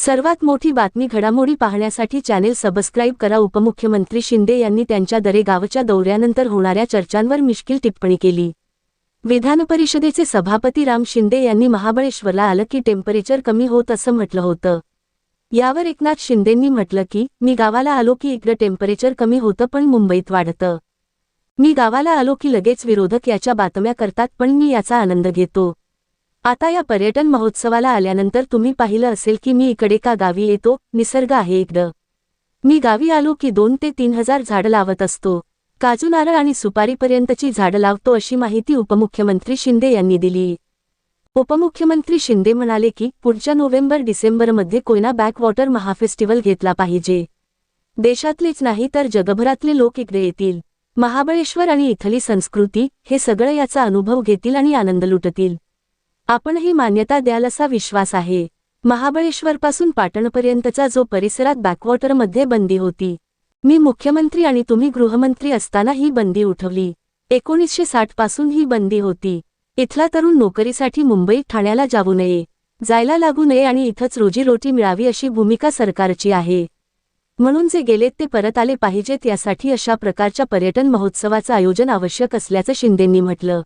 सर्वात मोठी बातमी घडामोडी पाहण्यासाठी चॅनेल सबस्क्राईब करा. उपमुख्यमंत्री शिंदे यांनी त्यांच्या दरेगावच्या दौऱ्यानंतर होणाऱ्या चर्चांवर मिश्किल टिप्पणी केली. विधानपरिषदेचे सभापती राम शिंदे यांनी महाबळेश्वरला आलं की टेम्परेचर कमी होत असं म्हटलं होतं. यावर एकनाथ शिंदेंनी म्हटलं की मी गावाला आलो की इकडं टेम्परेचर कमी होतं पण मुंबईत वाढतं. मी गावाला आलो की लगेच विरोधक याच्या बातम्या करतात पण मी याचा आनंद घेतो. आता या पर्यटन महोत्सवाला आल्यानंतर तुम्ही पाहिलं असेल की मी इकडे का गावी येतो निसर्ग आहे इकडं. मी गावी आलो की दोन ते तीन हजार झाडं लावत असतो. काजू नारळ आणि सुपारीपर्यंतची झाडं लावतो अशी माहिती उपमुख्यमंत्री शिंदे यांनी दिली. उपमुख्यमंत्री शिंदे म्हणाले की पुढच्या नोव्हेंबर डिसेंबरमध्ये कोयना बॅकवॉटर महाफेस्टिवल घेतला पाहिजे. देशातलेच नाही तर जगभरातले लोक इकडे येतील. महाबळेश्वर आणि इथली संस्कृती हे सगळं याचा अनुभव घेतील आणि आनंद लुटतील. आपणही मान्यता द्याल असा विश्वास आहे. महाबळेश्वरपासून पाटणपर्यंतचा जो परिसरात बॅकवॉटरमध्ये बंदी होती. मी मुख्यमंत्री आणि तुम्ही गृहमंत्री असताना ही बंदी उठवली. एकोणीसशे साठपासून ही बंदी होती. इथला तरुण नोकरीसाठी मुंबई ठाण्याला जाऊ नये. जायला लागू नये आणि इथंच रोजीरोटी मिळावी अशी भूमिका सरकारची आहे. म्हणून जे गेलेत ते परत आले पाहिजेत यासाठी अशा प्रकारच्या पर्यटन महोत्सवाचं आयोजन आवश्यक असल्याचं शिंदेंनी म्हटलं.